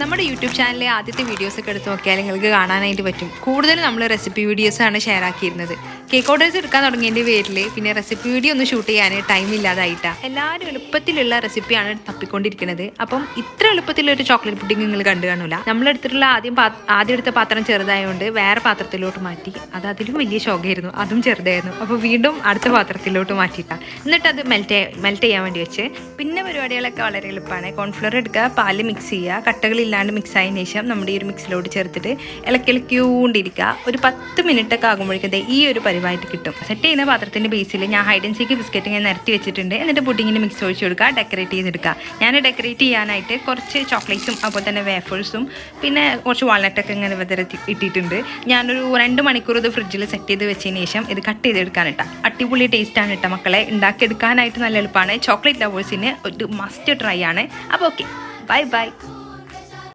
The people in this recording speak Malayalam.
നമ്മുടെ യൂട്യൂബ് ചാനലിലെ ആദ്യത്തെ വീഡിയോസ് ഒക്കെ എടുത്ത് നോക്കിയാൽ നിങ്ങൾക്ക് കാണാനായിട്ട് പറ്റും. കൂടുതൽ നമ്മൾ റെസിപ്പി വീഡിയോസ് ആണ് ഷെയർ ആക്കിയിരുന്നത്. കേക്ക് ഓർഡേഴ്സ് എടുക്കാൻ തുടങ്ങിയതിന്റെ പേരിൽ പിന്നെ റെസിപ്പി വീഡിയോ ഒന്ന് ഷൂട്ട് ചെയ്യാൻ ടൈം ഇല്ലാതായിട്ടാണ് എല്ലാവരും എളുപ്പത്തിലുള്ള റെസിപ്പിയാണ് തപ്പിക്കൊണ്ടിരിക്കുന്നത്. അപ്പം ഇത്ര എളുപ്പത്തിലൊരു ചോക്ലേറ്റ് പുഡിംഗ് നിങ്ങൾ കണ്ടു കാണൂല. നമ്മളെടുത്തിട്ടുള്ള ആദ്യം ആദ്യം എടുത്ത പാത്രം ചെറുതായതുകൊണ്ട് വേറെ പാത്രത്തിലോട്ട് മാറ്റി. അത് അതിലും വലിയ ശോകമായിരുന്നു. അതും ചെറുതായിരുന്നു. അപ്പോൾ വീണ്ടും അടുത്ത പാത്രത്തിലോട്ട് മാറ്റിയിട്ടാണ് എന്നിട്ട് അത് മെൽറ്റ് മെൽറ്റ് ചെയ്യാൻ വേണ്ടി വെച്ച്. പിന്നെ പരിപാടികളൊക്കെ വളരെ എളുപ്പമാണ്. കോൺഫ്ലോർ എടുക്കുക പാൽ മിക്സ് ചെയ്യുക കട്ടകളില്ലാണ്ട് മിക്സ് ആയതിനു ശേഷം നമ്മുടെ ഈ ഒരു മിക്സിലോട്ട് ചേർത്തിട്ട് ഇളക്കിളക്കിക്കൊണ്ടിരിക്കുക ഒരു പത്ത് മിനിറ്റ് ഒക്കെ ആകുമ്പോഴേക്കും ദേ ഈ ഒരു പരിവായിട്ട് കിട്ടും. സെറ്റ് ചെയ്യുന്ന പാത്രത്തിന്റെ ബേസിൽ ഞാൻ ആൻഡ് സീക്ക് ബിസ്ക്കറ്റ് ഇങ്ങനെ നിരത്തി വെച്ചിട്ടുണ്ട്. എന്നിട്ട് പുഡിങ്ങിന് മിക്സ് ഒഴിച്ച് കൊടുക്കുക ഡെക്കറേറ്റ് ചെയ്തെടുക്കുക. ഞാൻ ഡെക്കറേറ്റ് ചെയ്യാനായിട്ട് കുറച്ച് ചോക്ലേറ്റ്സും അതുപോലെ തന്നെ വേഫേഴ്സും പിന്നെ കുറച്ച് വാൾനട്ടൊക്കെ ഇങ്ങനെ വിതരത്തി ഇട്ടിട്ടുണ്ട്. ഞാനൊരു രണ്ട് മണിക്കൂർ ഇത് ഫ്രിഡ്ജിൽ സെറ്റ് ചെയ്ത് വെച്ചതിന് ശേഷം ഇത് കട്ട് ചെയ്തെടുക്കാൻ ഇട്ടാ അടിപൊളി ആണ് ഇട്ട മക്കളെ. ഉണ്ടാക്കിയെടുക്കാനായിട്ട് നല്ല എളുപ്പമാണ് ചോക്ലേറ്റ് ലവേഴ്സിന് ഒരു മസ്റ്റ് ട്രൈ ആണ്. അപ്പോൾ ഓക്കെ ബൈ ബൈ